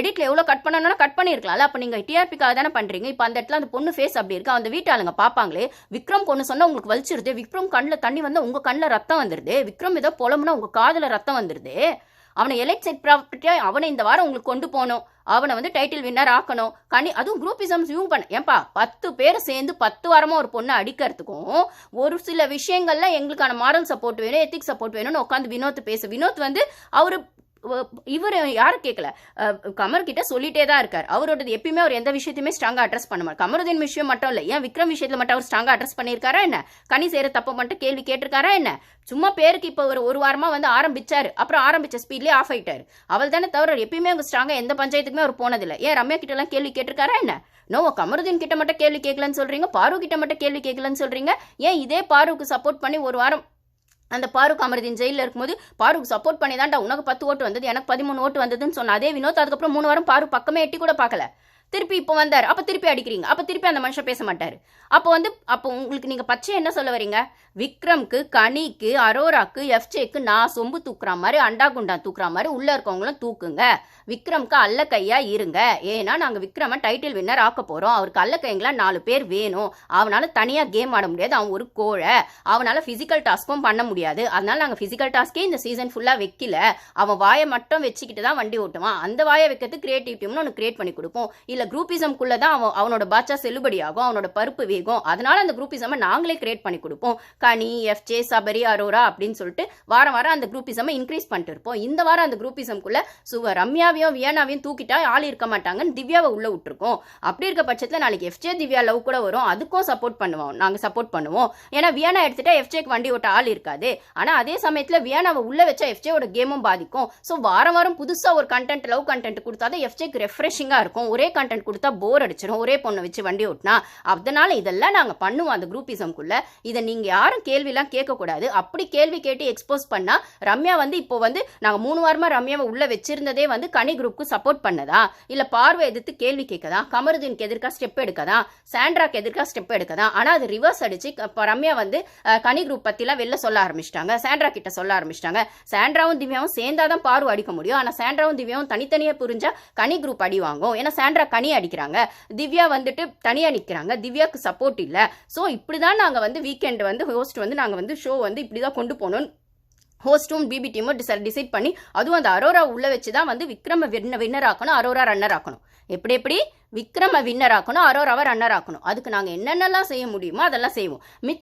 எடிட்ல எவ்வளோ கட் பண்ணணும்னா கட் பண்ணியிருக்கலாம்ல அப்போ நீங்கள் டிஆர்பிக்காக தானே பண்ணுறீங்க இப்போ அந்த இடத்துல அந்த பொண்ணு ஃபேஸ் அப்படி இருக்கு? அந்த வீட்டாளுங்க பார்ப்பாங்களே விக்ரம் பொண்ணு சொன்னா உங்களுக்கு வலிச்சிருது. விக்ரம் கண்ணில் தண்ணி வந்தால் உங்கள் கண்ணில் ரத்தம் வந்துருது. விக்ரம் ஏதோ புலம்புனா உங்கள் காதில் ரத்தம் வந்துருது. அவனை எலைட் செட் ப்ராப்பர்ட்டியாக அவனை இந்த வாரம் உங்களுக்கு கொண்டு போகணும். அவனை வந்து டைட்டில் வின்னர் ஆக்கணும். கனி அதுவும் குரூப்பிசம்ஸ் யூ பண்ண ஏன்பா? பத்து பேரை சேர்ந்து பத்து வாரமாக ஒரு பொண்ணை அடிக்கிறதுக்கும் ஒரு சில விஷயங்கள்லாம் எங்களுக்கான மாரல் சப்போர்ட் வேணும் எத்திக் சப்போர்ட் வேணும்னு உட்காந்து வினோத் பேசு. வினோத் வந்து அவர் இவர் யாரும் கேட்கல கமர் கிட்ட சொல்லிட்டே தான் இருக்கார். அவரோடது எப்பயுமே அவர் எந்த விஷயத்தையுமே ஸ்ட்ராங்காக அட்ரஸ் பண்ண மாட்டார். கமருதீன் விஷயம் மட்டும் இல்லை ஏன் விக்ரம் விஷயத்தில் மட்டும் அவர் ஸ்ட்ராங்காக அட்ரஸ் பண்ணியிருக்காரா என்ன? கனி செய்கிற தப்ப மட்டும் கேள்வி கேட்டிருக்காரா என்ன? சும்மா பேருக்கு இப்போ ஒரு ஒரு வாரமாக வந்து ஆரம்பிச்சார். அப்புறம் ஆரம்பிச்ச ஸ்பீட்லேயே ஆஃப் ஆயிட்டார். அவள் தானே தவிர எப்பயுமே அவங்க ஸ்ட்ராங்காக எந்த பஞ்சாயத்துக்குமே அவர் போனதில்லை. ஏன் ரம்யா கிட்டலாம் கேள்வி கேட்டிருக்காரா என்ன? நோ கமருதீன் கிட்ட மட்டும் கேள்வி கேட்கலன்னு சொல்றீங்க பாரு கிட்ட மட்டும் கேள்வி கேட்கலன்னு சொல்றீங்க. ஏன் இதே பாருக்கு சப்போர்ட் பண்ணி ஒரு வாரம் அந்த பாருக் அமர்தீன் ஜெயிலில் இருக்கும்போது பாருக் சப்போர்ட் பண்ணி தான்டா உனக்கு பத்து ஓட்டு வந்தது எனக்கு பதிமூணு ஓட்டு வந்ததுன்னு சொன்ன. அதே வினோத் அதுக்கப்புறம் மூணு வாரம் பாரு பக்கமே எட்டி கூட பார்க்கல. திருப்பி இப்போ வந்தார். அப்போ திருப்பி அடிக்கிறீங்க. அப்போ திருப்பி அந்த மனுஷன் பேச மாட்டார். அப்போ வந்து அப்போ உங்களுக்கு நீங்கள் பச்சை என்ன சொல்ல வரீங்க? விக்ரம்க்கு கனிக்கு அரோராக்கு எஃப்ஜேக்கு நான் சொம்பு தூக்குற மாதிரி அண்டா குண்டா தூக்குற மாதிரி உள்ளே இருக்கவங்களும் தூக்குங்க. விக்ரம்க்கு அல்ல கையா இருங்க. ஏன்னா நாங்கள் விக்ரம டைட்டில் வின்னர் ஆக்க போகிறோம் அவருக்கு அல்ல கைங்களா நாலு பேர் வேணும். அவனால் தனியாக கேம் ஆட முடியாது. அவன் ஒரு கோழை. அவனால் ஃபிசிக்கல் டாஸ்க்கும் பண்ண முடியாது. அதனால் நாங்கள் ஃபிசிக்கல் டாஸ்க்கே இந்த சீசன் ஃபுல்லாக வைக்கல. அவன் வாயை மட்டும் வச்சுக்கிட்டு தான் வண்டி ஓட்டுவான். அந்த வாயை வைக்கிறது கிரியேட்டிவ் டீம்னு ஒன்று கிரியேட் பண்ணி கொடுப்போம். இல்லை குரூப்பிசம்குள்ள தான் அவன் அவனோட பாட்சா செல்லுபடி ஆகும் அவனோட பருப்பு வேகும். அதனால அந்த குரூப்பிசமை நாங்களே கிரியேட் பண்ணி கொடுப்போம். கனி எஃப்ஜே சபரி அரோரா அப்படின்னு சொல்லிட்டு வாரம் வாரம் அந்த குரூப்பிசமை இன்க்ரீஸ் பண்ணிட்டு இருப்போம். இந்த வாரம் அந்த குரூப்பிசம்குள்ள சுவ ரம்யாவையும் வியானாவையும் தூக்கிட்டா ஆள் இருக்க மாட்டாங்கன்னு திவ்யாவை உள்ள விட்டுருக்கோம். அப்படி இருக்க பட்சத்தில் நாளைக்கு எஃப்ஜே திவ்யா லவ் கூட வரும். அதுக்கும் சப்போர்ட் பண்ணுவோம். நாங்கள் சப்போர்ட் பண்ணுவோம். ஏன்னா வியானா எடுத்துட்டா எஃப்ஜேக்கு வண்டி ஓட்ட ஆள் இருக்காது. ஆனால் அதே சமயத்தில் வியானாவை உள்ள வச்சா எஃப்ஜேயோட கேமும் பாதிக்கும். ஸோ வாரம் வாரம் புதுசாக ஒரு கண்டென்ட் லவ் கண்டென்ட் கொடுத்தா தான் எஃப்ஜேக்கு ரெஃப்ரெஷிங்காக இருக்கும். ஒரே கண்டென்ட் கொடுத்தா போர் அடிச்சிடும் ஒரே பொண்ணை வச்சு வண்டி ஓட்டினா அதனால இதெல்லாம் நாங்கள் பண்ணுவோம் அந்த குரூப்பிசம்குள்ள இதை நீங்கள் யாரும் கேள்விலாம் கேட்கக்கூடாது. அப்படி கேள்வி கேட்டு எக்ஸ்போஸ் பண்ணால் ரம்யா வந்து இப்போ வந்து நாங்கள் மூணு வாரமாக ரம்யாவை உள்ளே வச்சிருந்ததே வந்து கனி குரூப்புக்கு சப்போர்ட் பண்ணதா? இல்லை பார்வை எதிர்த்து கேள்வி கேட்கதா? கமருதீனுக்கு எதிர்க்கா ஸ்டெப் எடுக்கதா? சாண்ட்ராக்கு எதிர்க்கா ஸ்டெப் எடுக்கதா? ஆனால் அது ரிவர்ஸ் அடிச்சு இப்போ ரம்யா வந்து கனி குரூப் பற்றிலாம் வெளில சொல்ல ஆரம்பிச்சிட்டாங்க. சாண்ட்ரா கிட்ட சொல்ல ஆரம்பிச்சிட்டாங்க. சாண்ட்ராவும் திவ்யாவும் சேர்ந்தாதான் பார்வை அடிக்க முடியும். ஆனால் சாண்ட்ராவும் திவ்யாவும் தனித்தனியாக புரிஞ்சா கனி குரூப் அடி வாங்கும். ஏன்னா சாண்ட்ரா கனி அடிக்கிறாங்க. திவ்யா வந்துட்டு தனியாக நிற்கிறாங்க திவ்யாவுக்கு சப்போர்ட் இல்லை. ஸோ இப்படி தான் நாங்கள் வந்து வீக்கெண்ட் வந்து ஹோஸ்ட் வந்து நாங்கள் வந்து ஷோ வந்து இப்படி தான் கொண்டு போகணும் ஹோஸ்ட்டும் பிபி டீமும் டிசைட் பண்ணி அதுவும் அந்த அரோரா உள்ள வச்சு தான் வந்து விக்ரம வின்ன வின்னர் ஆக்கணும் அரோரா ரன்னர் ஆக்கணும். எப்படி எப்படி? விக்ரம வின்னர் ஆக்கணும் அரோராவை ரன்னர் ஆக்கணும். அதுக்கு நாங்கள் என்னென்னலாம் செய்ய முடியுமோ அதெல்லாம் செய்வோம். மித்